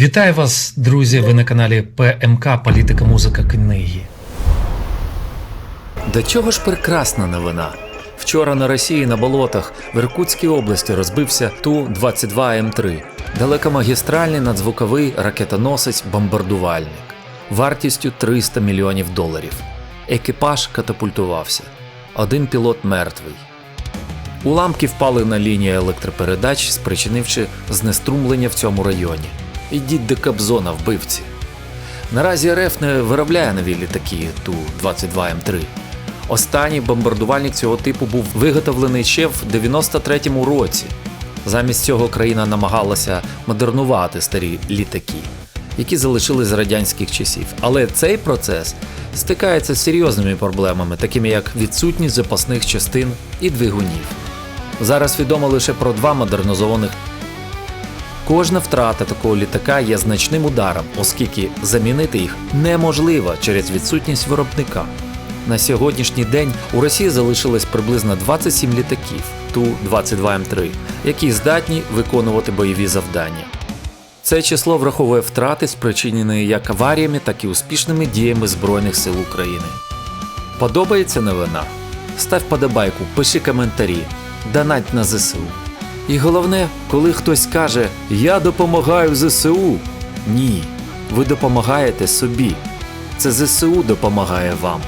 Вітаю вас, друзі! Ви на каналі ПМК Політика, музика, книги. До чого ж прекрасна новина? Вчора на Росії на болотах в Іркутській області розбився Ту-22М3, далекомагістральний надзвуковий ракетоносець бомбардувальник вартістю 300 мільйонів доларів. Екіпаж катапультувався. Один пілот мертвий. Уламки впали на лінії електропередач, спричинивши знеструмлення в цьому районі. Ідіть до Кобзона, вбивці. Наразі РФ не виробляє нові літаки Ту-22М3. Останній бомбардувальник цього типу був виготовлений ще в 93-му році. Замість цього країна намагалася модернувати старі літаки, які залишили з радянських часів. Але цей процес стикається з серйозними проблемами, такими як відсутність запасних частин і двигунів. Зараз відомо лише про два модернізованих Кожна втрата такого літака є значним ударом, оскільки замінити їх неможливо через відсутність виробника. На сьогоднішній день у Росії залишилось приблизно 27 літаків Ту-22М3, які здатні виконувати бойові завдання. Це число враховує втрати, спричинені як аваріями, так і успішними діями Збройних сил України. Подобається новина? Став подобайку, пиши коментарі, донать на ЗСУ. І головне, коли хтось каже Я допомагаю ЗСУ. Ні, ви допомагаєте собі. Це ЗСУ допомагає вам.